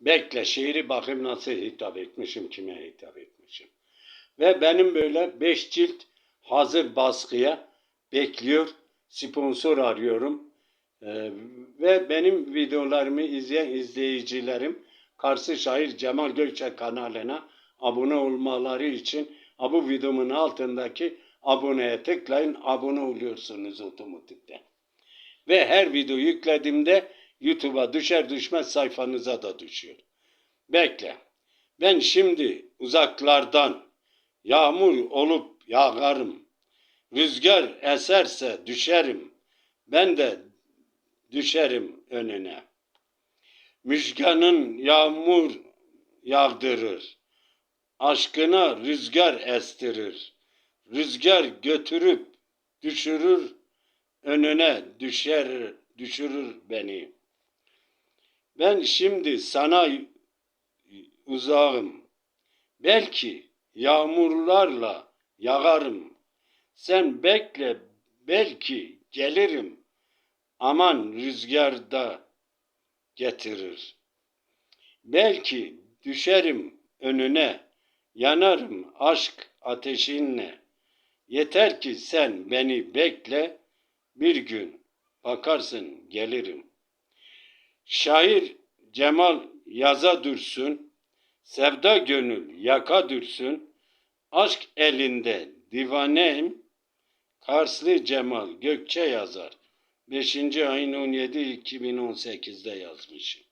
Bekle şiiri bakayım nasıl hitap etmişim, kime hitap etmişim. Ve benim böyle beş cilt hazır baskıya bekliyor. Sponsor arıyorum. Ee, ve benim videolarımı izleyen izleyicilerim Karşı Şair Cemal Gökçek kanalına abone olmaları için bu videomun altındaki aboneye tıklayın. Abone oluyorsunuz otomatikten. Ve her video yüklediğimde YouTube'a düşer düşmez sayfanıza da düşüyor. Bekle. Ben şimdi uzaklardan yağmur olup yağarım. Rüzgar eserse düşerim. Ben de düşerim önüne. Müjganın yağmur yağdırır. Aşkına rüzgar estirir. Rüzgar götürüp düşürür önüne düşer düşürür beni. Ben şimdi sana uzağım. Belki yağmurlarla yağarım. Sen bekle belki gelirim. Aman rüzgarda getirir. Belki düşerim önüne, yanarım aşk ateşinle. Yeter ki sen beni bekle, bir gün bakarsın gelirim. Şair Cemal yaza dursun, sevda gönül yaka dursun, aşk elinde divaneyim, Karslı Cemal Gökçe yazar. 5. ayın 17 2018'de yazmışım.